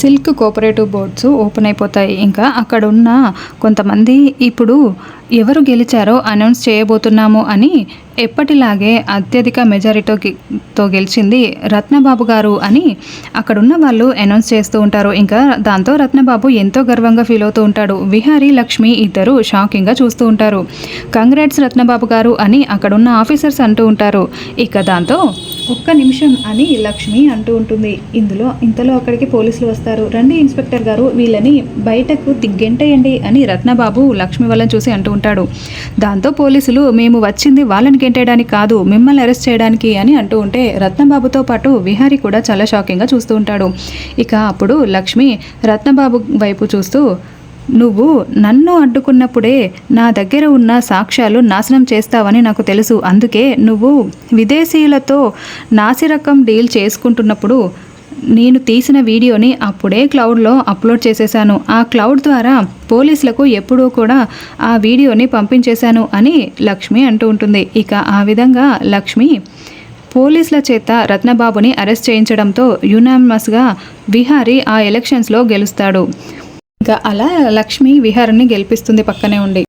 Silk cooperative boards open అయిపోతాయి. ఇంకా అక్కడ ఉన్న కొంతమంది ఇప్పుడు ఎవరు గెలిచారో అనౌన్స్ చేయబోతున్నాము అని ఎప్పటిలాగే అత్యధిక మెజారిటీతో గెలిచింది రత్నబాబు గారు అని అక్కడున్న వాళ్ళు అనౌన్స్ చేస్తూ ఉంటారు. ఇంకా దాంతో రత్నబాబు ఎంతో గర్వంగా ఫీల్ అవుతూ ఉంటాడు. విహారీ లక్ష్మి ఇద్దరు షాకింగ్గా చూస్తూ ఉంటారు. కంగ్రాట్స్ రత్నబాబు గారు అని అక్కడున్న ఆఫీసర్స్ అంటూ ఉంటారు. ఇక దాంతో ఒక్క నిమిషం అని లక్ష్మి అంటూ ఉంటుంది. ఇందులో ఇంతలో అక్కడికి పోలీసులు వస్తారు. రండి ఇన్స్పెక్టర్ గారు వీళ్ళని బయటకు దిగ్గెంటేయండి అని రత్నబాబు లక్ష్మి వాళ్ళని చూసి అంటూ ఉంటాడు. దాంతో పోలీసులు మేము వచ్చింది వాళ్ళని గెంటేయడానికి కాదు మిమ్మల్ని అరెస్ట్ చేయడానికి అని అంటూ ఉంటే రత్నబాబుతో పాటు విహారీ కూడా చాలా షాకింగ్గా చూస్తూ ఉంటాడు. ఇక అప్పుడు లక్ష్మి రత్నబాబు వైపు చూస్తూ నువ్వు నన్ను అడ్డుకున్నప్పుడే నా దగ్గర ఉన్న సాక్ష్యాలు నాశనం చేస్తావని నాకు తెలుసు. అందుకే నువ్వు విదేశీయులతో నాసిరకం డీల్ చేసుకుంటున్నప్పుడు నేను తీసిన వీడియోని అప్పుడే క్లౌడ్లో అప్లోడ్ చేసేసాను ఆ క్లౌడ్ ద్వారా పోలీసులకు ఎప్పుడూ కూడా ఆ వీడియోని పంపించేశాను అని లక్ష్మి అంటూ ఉంటుంది. ఇక ఆ విధంగా లక్ష్మి పోలీసుల చేత రత్నబాబుని అరెస్ట్ చేయించడంతో యునామస్గా విహారీ ఆ ఎలక్షన్స్లో గెలుస్తాడు. ఇక అలా లక్ష్మి విహారాన్ని గెలిపిస్తుంది పక్కనే ఉండి.